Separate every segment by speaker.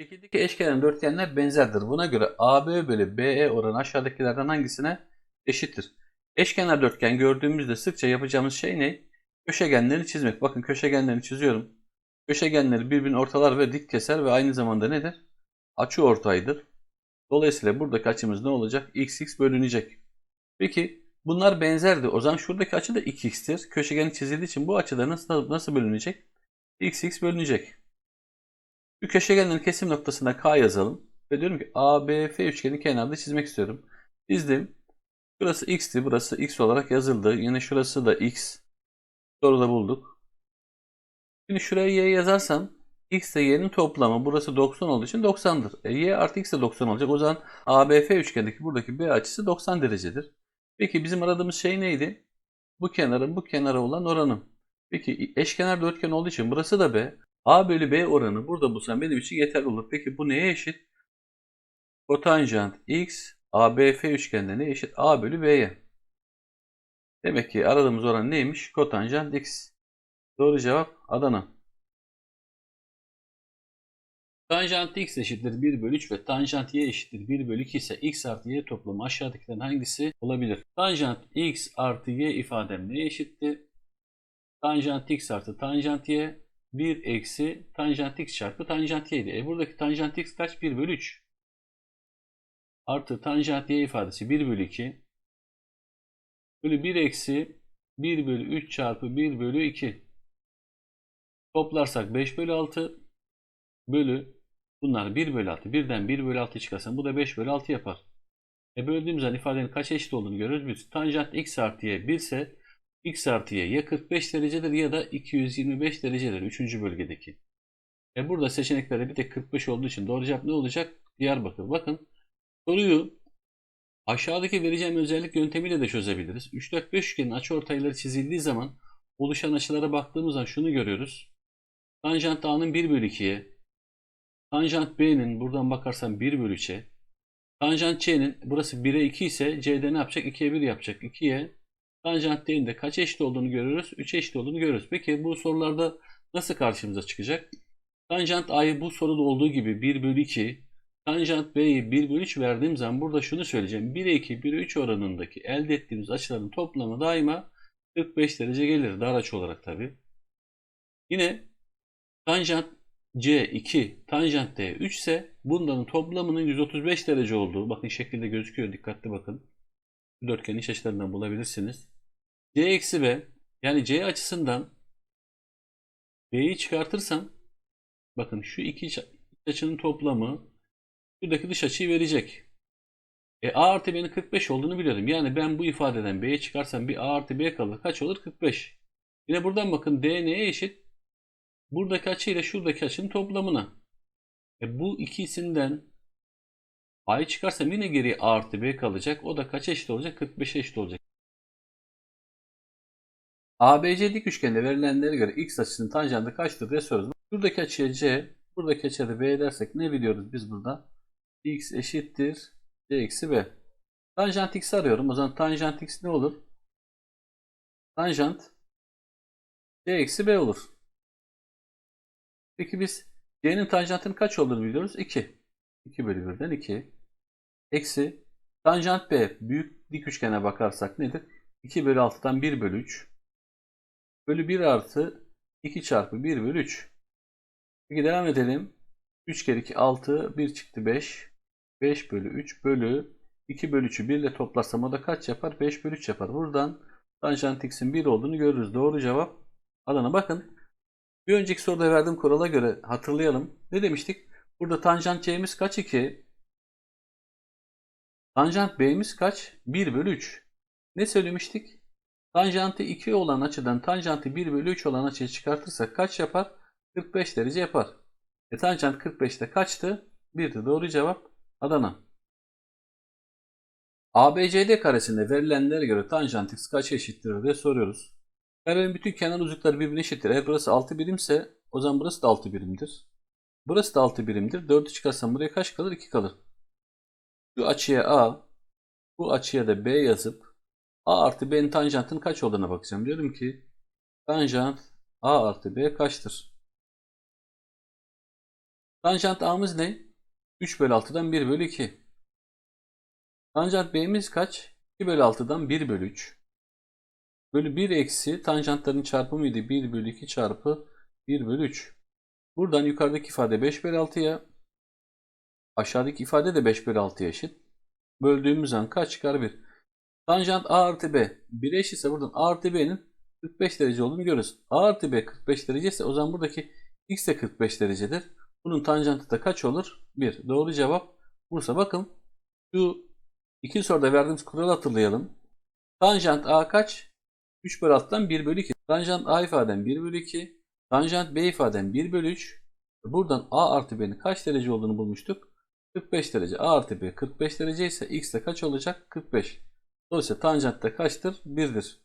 Speaker 1: Şekildeki eşkenar dörtgenler benzerdir. Buna göre AB bölü BE oranı aşağıdakilerden hangisine eşittir? Eşkenar dörtgen gördüğümüzde sıkça yapacağımız şey ne? Köşegenleri çizmek. Bakın köşegenlerini çiziyorum. Köşegenleri birbirinin ortalar ve dik keser ve aynı zamanda nedir? Açı ortaydır. Dolayısıyla buradaki açımız ne olacak? x x bölünecek. Peki bunlar benzerdi. O zaman şuradaki açı da 2x'tir. Köşegen çizildiği için bu açıda nasıl, nasıl bölünecek? x x bölünecek. Şu köşegenlerin kesim noktasına K yazalım. Ve diyorum ki ABF üçgeni kenarda çizmek istiyorum. Çizdim. Burası x'ti. Burası x olarak yazıldı. Yine şurası da x. Soruda bulduk. Şimdi şuraya y yazarsam x ile y'nin toplamı burası 90 olduğu için 90'dır. E, y artı x de 90 olacak. O zaman ABF üçgendeki buradaki B açısı 90 derecedir. Peki bizim aradığımız şey neydi? Bu kenarın bu kenara olan oranı. Peki eşkenar dörtgen olduğu için burası da B. A bölü B oranı burada bulsam benim için yeterli olur. Peki bu neye eşit? Kotanjant x ABF üçgende ne eşit? A bölü B'ye. Demek ki aradığımız oran neymiş? Kotanjant x. Doğru cevap Adana. Tanjant x eşittir 1 bölü 3 ve tanjant y eşittir 1 bölü 2 ise x artı y toplamı aşağıdakilerin hangisi olabilir? Tanjant x artı y ifadem neye eşitti? Tanjant x artı tanjant y 1 eksi tanjant x çarpı tanjant y'ydi. E buradaki tanjant x kaç? 1 bölü 3. Artı tanjant y ifadesi 1 bölü 2. Bölü 1 eksi 1 bölü 3 çarpı 1 bölü 2. Toplarsak 5 bölü 6 bölü bunlar 1 bölü 6. Birden 1 bölü 6 çıkarsam bu da 5 bölü 6 yapar. E böldüğümüz zaman ifadenin kaç eşit olduğunu görüyoruz biz. Tanjant x artı y 1 ise x artı y ya 45 derecedir ya da 225 derecedir 3. bölgedeki. E burada seçeneklerde bir tek 45 olduğu için doğru cevap ne olacak? Diyarbakır. Bakın soruyu aşağıdaki vereceğim özellik yöntemiyle de çözebiliriz. 3, 4, 5 üçgenin açıortayları çizildiği zaman oluşan açılara baktığımız zaman şunu görüyoruz. Tanjant A'nın 1 bölü 2'ye, tanjant B'nin buradan bakarsan 1 bölü 3'e, tanjant C'nin burası 1'e 2 ise C'de ne yapacak? 2'ye 1 yapacak. 2'ye tanjant D'nin de kaç eşit olduğunu görüyoruz? 3 eşit olduğunu görüyoruz. Peki bu sorularda nasıl karşımıza çıkacak? Tanjant A'yı bu soruda olduğu gibi 1 bölü 2, tanjant B'yi 1 bölü 3 verdiğim zaman burada şunu söyleyeceğim. 1'e 2, 1'e 3 oranındaki elde ettiğimiz açıların toplamı daima 45 derece gelir. Dar açı olarak tabi. Yine tanjant C 2, tanjant D 3 ise bunların toplamının 135 derece olduğu bakın şekilde gözüküyor dikkatli bakın. Dörtgenin iç açılarından bulabilirsiniz. C eksi B yani C açısından B'yi çıkartırsam bakın şu iki iç açının toplamı şuradaki dış açıyı verecek. E A artı B'nin 45 olduğunu biliyorum. Yani ben bu ifadeden B'yi çıkarsam bir A artı B kalır. Kaç olur? 45. Yine buradan bakın D neye eşit? Buradaki açı ile şuradaki açının toplamına. E bu ikisinden A'yı çıkarsam yine geriye A artı B kalacak. O da kaç eşit olacak? 45'e eşit olacak. ABC dik üçgende verilenlere göre x açısının tanjantı kaçtır diye soruyoruz. Buradaki açıya C, buradaki açıya da B dersek ne biliyoruz biz burada? x eşittir c eksi b. Tanjant x arıyorum. O zaman tanjant x ne olur? Tanjant c eksi b olur. Peki biz c'nin tanjantının kaç olduğunu biliyoruz? 2. 2 bölü 1'den 2. Eksi tanjant b büyük dik üçgene bakarsak nedir? 2 bölü 6'dan 1 bölü 3. Bölü 1 artı 2 çarpı 1 bölü 3. Peki devam edelim. 3 kere 2 6 1 çıktı 5. 5 bölü 3 bölü 2 bölü 3'ü 1 ile toplarsam o da kaç yapar? 5 bölü 3 yapar. Buradan tanjant x'in 1 olduğunu görürüz. Doğru cevap Adana. Bakın bir önceki soruda verdiğim kurala göre hatırlayalım. Ne demiştik? Burada tanjant c'miz kaç? 2. Tanjant b'miz kaç? 1 bölü 3. Ne söylemiştik? Tanjantı 2 olan açıdan tanjantı 1 bölü 3 olan açıya çıkartırsak kaç yapar? 45 derece yapar. E tanjant 45'te kaçtı? 1'di. Doğru cevap Adana. ABCD karesinde verilenlere göre tanjant x kaç eşittir diye soruyoruz. Karenin bütün kenar uzunlukları birbirine eşittir. Eğer burası 6 birimse o zaman burası da 6 birimdir. Burası da 6 birimdir. 4'ü çıkarsam buraya kaç kalır? 2 kalır. Şu açıya A, bu açıya da B yazıp A artı B'nin tanjantının kaç olduğuna bakacağım. Diyorum ki tanjant A artı B kaçtır? Tanjant A'mız ne? 3 bölü 6'dan 1 bölü 2. Tanjant B'miz kaç? 2 bölü 6'dan 1 bölü 3. Bölü 1 eksi tanjantların çarpımıydı. 1 bölü 2 çarpı 1 bölü 3. Buradan yukarıdaki ifade 5 bölü 6'ya. Aşağıdaki ifade de 5 bölü 6'ya eşit. Böldüğümüz an kaç çıkar 1. Tanjant A artı B 1'e eşitse buradan A artı B'nin 45 derece olduğunu görürüz. A artı B 45 derece ise o zaman buradaki X de 45 derecedir. Bunun tanjantı da kaç olur? 1. Doğru cevap Bursa. Bakın şu iki soruda verdiğimiz kuralı hatırlayalım. Tanjant A kaç? 3 bölü 6'dan 1 bölü 2. Tanjant A ifadem 1 bölü 2. Tanjant B ifadem 1 bölü 3. Buradan A artı B'nin kaç derece olduğunu bulmuştuk. 45 derece. A artı B 45 derece ise X de kaç olacak? 45. Dolayısıyla tanjant da kaçtır? 1'dir.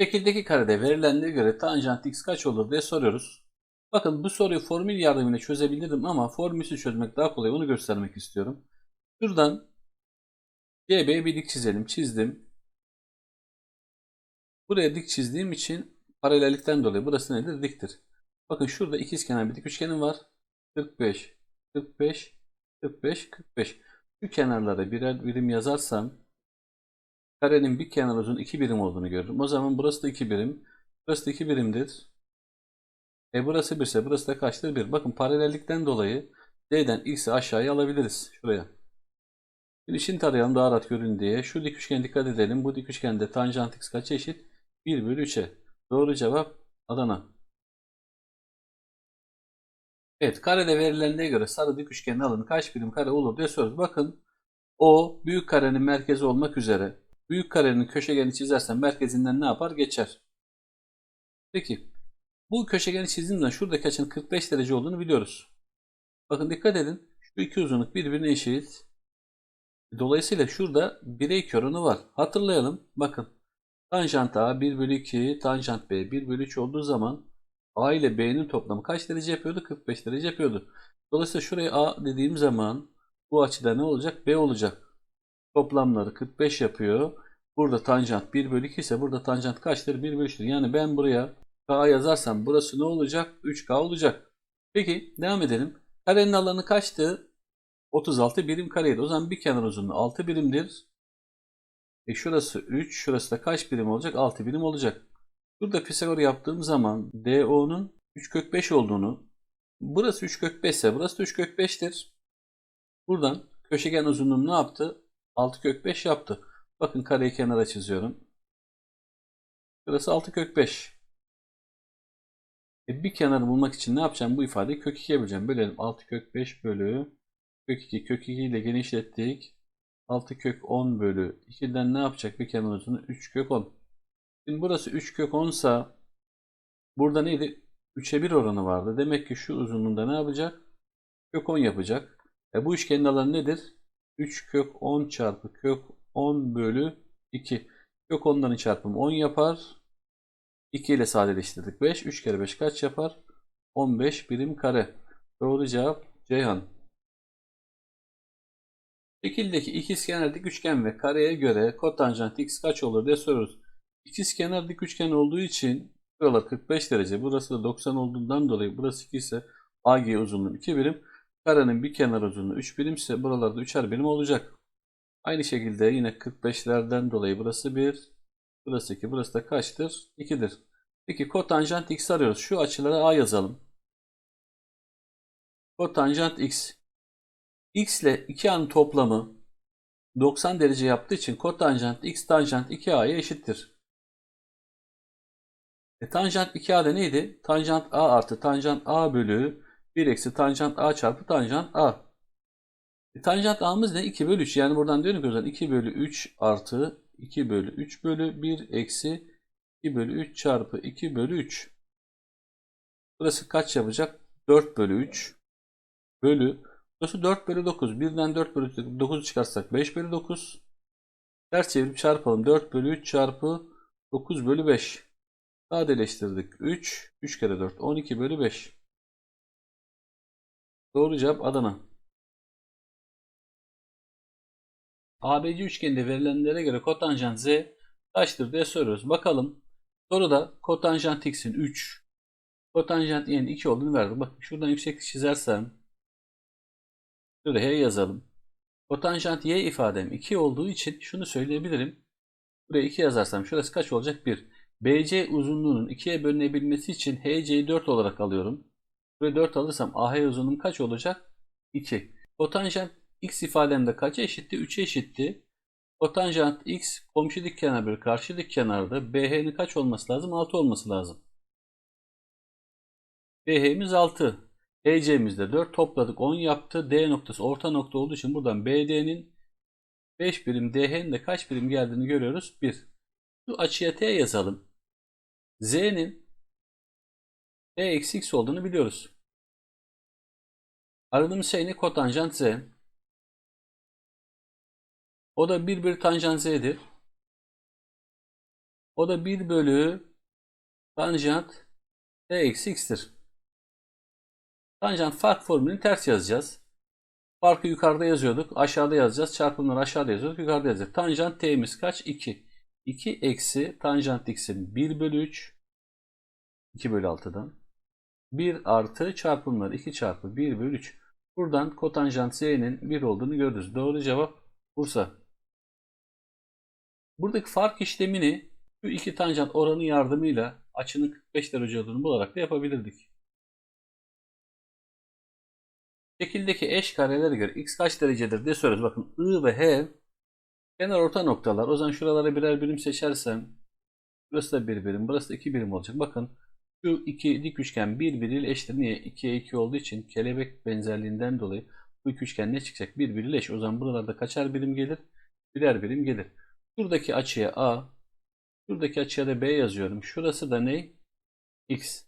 Speaker 1: Şekildeki karede verilenlere göre tanjant x kaç olur diye soruyoruz. Bakın bu soruyu formül yardımıyla çözebilirdim ama formülsüz çözmek daha kolay. Onu göstermek istiyorum. Şuradan CB'ye bir dik çizelim. Çizdim. Buraya dik çizdiğim için paralellikten dolayı burası nedir? Diktir. Bakın şurada ikizkenar bir dik üçgenim var. 45, 45, 45, 45. Şu kenarlara birer birim yazarsam karenin bir kenar uzun 2 birim olduğunu görürüm. O zaman burası da 2 birim. Burası da 2 birimdir. E burası 1 ise burası da kaçtır? 1. Bakın paralellikten dolayı D'den X'i aşağıya alabiliriz. Şuraya. Şimdi işini tarayalım daha rahat görün diye. Şu dik üçgene dikkat edelim. Bu dik üçgende tanjant X kaça eşit? 1 bölü 3'e. Doğru cevap Adana. Evet karede verilenlere göre sarı dik üçgenin alanı kaç birim kare olur diye soruyoruz. Bakın o büyük karenin merkezi olmak üzere büyük karenin köşegeni çizersen merkezinden ne yapar? Geçer. Peki bu köşegeni çizdiğimden şuradaki açının 45 derece olduğunu biliyoruz. Bakın dikkat edin. Şu iki uzunluk birbirine eşit. Dolayısıyla şurada 1'e 2 oranı var. Hatırlayalım. Bakın tanjant A 1 bölü 2, tanjant B 1 bölü 3 olduğu zaman A ile B'nin toplamı kaç derece yapıyordu? 45 derece yapıyordu. Dolayısıyla şuraya A dediğim zaman bu açıda ne olacak? B olacak. Toplamları 45 yapıyor. Burada tanjant 1 bölü 2 ise burada tanjant kaçtır? 1 bölü 3'tür. Yani ben buraya K yazarsam burası ne olacak? 3K olacak. Peki devam edelim. Karenin alanı kaçtı? 36 birim kareydi. O zaman bir kenar uzunluğu 6 birimdir. E şurası 3, şurası da kaç birim olacak? 6 birim olacak. Burada Pisagor yaptığım zaman DO'nun 3 kök 5 olduğunu, burası 3 kök 5 ise burası da 3 kök 5'tir. Buradan köşegen uzunluğum ne yaptı? 6 kök 5 yaptı. Bakın kareyi kenara çiziyorum. Burası 6 kök 5. E bir kenarı bulmak için ne yapacağım? Bu ifadeyi kök 2'ye böleceğim. Bölelim. 6 kök 5 bölü kök 2. Kök 2 ile genişlettik. 6 kök 10 bölü 2'den ne yapacak? Bir kenar uzunluğu 3 kök 10. Şimdi burası 3 kök 10 sa burada neydi? 3'e 1 oranı vardı. Demek ki şu uzunluğunda ne yapacak? Kök 10 yapacak. E bu üçgenin alanı nedir? 3 kök 10 çarpı kök 10 bölü 2. Kök 10'ların çarpımı 10 yapar. 2 ile sadeleştirdik. 5. 3 kere 5 kaç yapar? 15 birim kare. Doğru cevap Ceyhan. Şekildeki ikizkenar dik üçgen ve kareye göre kotanjant x kaç olur diye soruyoruz. İkizkenar dik üçgen olduğu için buralar 45 derece. Burası da 90 olduğundan dolayı burası 2 ise AG uzunluğu 2 birim. Karenin bir kenar uzunluğu 3 birim ise buralarda 3'er birim olacak. Aynı şekilde yine 45'lerden dolayı burası 1, burası 2, burası da kaçtır? 2'dir. Peki kotanjant x arıyoruz. Şu açılara A yazalım. Kotanjant x. x ile 2a'nın toplamı 90 derece yaptığı için kotanjant x tanjant 2a'ya eşittir. E, tanjant 2a'da neydi? Tanjant a artı tanjant a bölü 1 eksi tanjant a çarpı tanjant a. E, tanjant a'mız ne? 2 bölü 3. Yani buradan diyorum ki o zaman 2 bölü 3 artı 2 bölü 3 bölü 1 eksi 2 bölü 3 çarpı 2 bölü 3. Burası kaç yapacak? 4 bölü 3 bölü. Burası 4 bölü 9. 1'den 4 bölü 9'u çıkarsak 5 bölü 9. Ters çevirip çarpalım. 4 bölü 3 çarpı 9 bölü 5. Sadeleştirdik. 3. 3 kere 4. 12 bölü 5. Doğru cevap Adana. ABC üçgeninde verilenlere göre kotanjant Z kaçtır diye soruyoruz. Bakalım. Soruda kotanjant x'in 3, Kotanjant y'nin 2 olduğunu verdik. Bakın şuradan yükseklik çizersem şurada h yazalım. Kotanjant y ifadem 2 olduğu için şunu söyleyebilirim. Buraya 2 yazarsam şurası kaç olacak? 1. BC uzunluğunun 2'ye bölünebilmesi için HC'yi 4 olarak alıyorum. Buraya 4 alırsam AH uzunluğum kaç olacak? 2. Kotanjant x ifademde kaça eşitti? 3'e eşitti. Kotanjant x komşu dik kenar bölü karşı dik kenarda BH'nin kaç olması lazım? 6 olması lazım. BH'miz 6. HC'miz de 4 topladık 10 yaptı. D noktası orta nokta olduğu için buradan BD'nin 5 birim DH'nin de kaç birim geldiğini görüyoruz. 1. Şu açıya T yazalım. Z'nin T eksi X olduğunu biliyoruz. Aradığımız şey ne? Kotanjant Z. O da 1 bölü tanjant Z'dir. O da 1 bölü tanjant T eksi X'tir. Tanjant fark formülünü ters yazacağız. Farkı yukarıda yazıyorduk. Aşağıda yazacağız. Çarpımları aşağıda yazıyorduk. Yukarıda yazacağız. Tanjant t'miz kaç? 2. 2 eksi tanjant x'in 1 bölü 3. 2 bölü 6'dan. 1 artı çarpımları 2 çarpı 1 bölü 3. Buradan kotanjant z'nin 1 olduğunu görürüz. Doğru cevap Bursa. Buradaki fark işlemini şu iki tanjant oranı yardımıyla açının 45 derece olduğunu bularak da yapabilirdik. Şekildeki eş karelere göre x kaç derecedir diye soruyoruz. Bakın I ve H kenar orta noktalar. O zaman şuralara birer birim seçersem burası da bir birim, burası da iki birim olacak. Bakın şu iki dik üçgen birbiriyle eşittir. Niye? 2'ye 2 olduğu için kelebek benzerliğinden dolayı bu iki üçgen ne çıkacak? Birbiriyle eş. O zaman buralarda kaçar birim gelir? Birer birim gelir. Şuradaki açıya A, şuradaki açıya da B yazıyorum. Şurası da ne? X.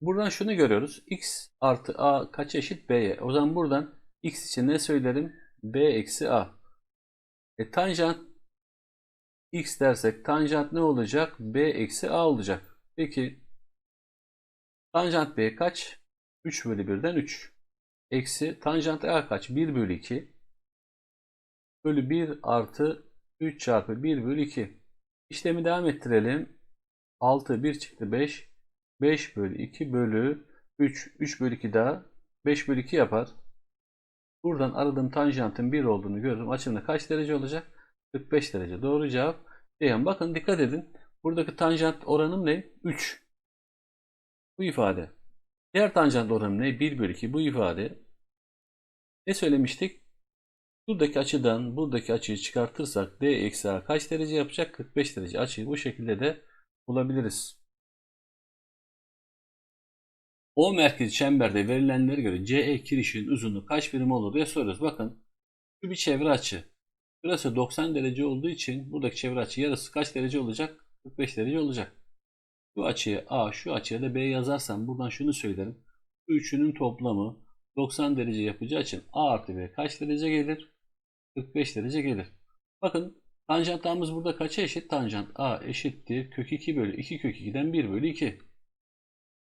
Speaker 1: Buradan şunu görüyoruz. X artı A kaç eşit B'ye? O zaman buradan X için ne söylerim? B eksi A. E tanjant X dersek tanjant ne olacak? B eksi A olacak. Peki tanjant B kaç? 3 bölü 1'den 3. Eksi tanjant A kaç? 1 bölü 2. Bölü 1 artı 3 çarpı 1 bölü 2. İşlemi devam ettirelim. 6 1 çıktı 5. 5 bölü 2 bölü 3. 3 bölü 2 daha 5 bölü 2 yapar. Buradan aradığım tanjantın 1 olduğunu gördüm. Açımda kaç derece olacak? 45 derece. Doğru cevap Ceyhan. Bakın dikkat edin. Buradaki tanjant oranım ne? 3. Bu ifade. Diğer tanjant oranım ne? 1 bölü 2. Bu ifade. Ne söylemiştik? Buradaki açıdan buradaki açıyı çıkartırsak D eksi A kaç derece yapacak? 45 derece. Açıyı bu şekilde de bulabiliriz. O merkezi çemberde verilenlere göre CE kirişinin uzunluğu kaç birim olur diye soruyoruz. Bakın şu bir çevre açı. Burası 90 derece olduğu için buradaki çevre açı yarısı kaç derece olacak? 45 derece olacak. Şu açıya A, şu açıya da B yazarsam buradan şunu söylerim. Bu üçünün toplamı 90 derece yapacağı için A artı B kaç derece gelir? 45 derece gelir. Bakın tanjantlarımız burada kaça eşit? Tanjant A eşittir kök 2 bölü 2 kök 2'den 1 bölü 2.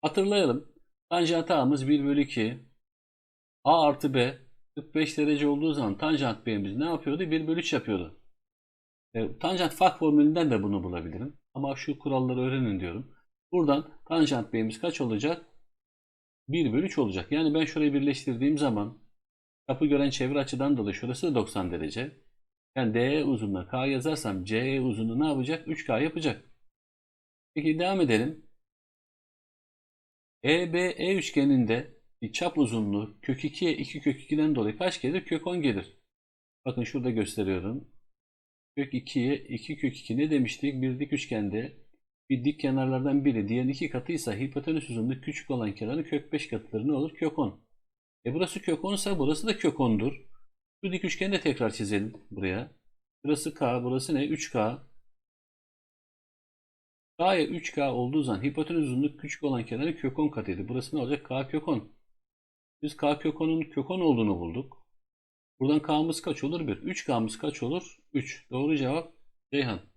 Speaker 1: Hatırlayalım. Tanjant A'mız 1 bölü 2. A artı B 45 derece olduğu zaman tanjant B'miz ne yapıyordu? 1 bölü 3 yapıyordu. E, tanjant fark formülünden de bunu bulabilirim. Ama şu kuralları öğrenin diyorum. Buradan tanjant B'miz kaç olacak? 1 bölü 3 olacak. Yani ben şurayı birleştirdiğim zaman kapı gören çevre açıdan dolayı şurası da 90 derece. Yani DE uzunluğuna K yazarsam CE uzunluğu ne yapacak? 3K yapacak. Peki devam edelim. EBE üçgeninde bir çap uzunluğu kök 2'ye 2 kök 2'den dolayı kaç gelir? Kök 10 gelir. Bakın şurada gösteriyorum. Kök 2'ye 2 kök 2 ne demiştik? Bir dik üçgende bir dik kenarlardan biri diğerinin iki katıysa hipotenüs uzunluğu küçük olan kenarın kök 5 katıdır. Ne olur? Kök 10. E burası kök 10 ise burası da kök 10'dur. Şu dik üçgeni de tekrar çizelim buraya. Burası K, burası ne? 3K. K'ya 3K olduğu zaman hipotenüs uzunluğu küçük olan kenarı kök 10 katıydı. Burası ne olacak? K kök 10. Biz K kök 10'un kök 10 olduğunu bulduk. Buradan K'mız kaç olur? 1. 3K'mız kaç olur? 3. Doğru cevap Ceyhan.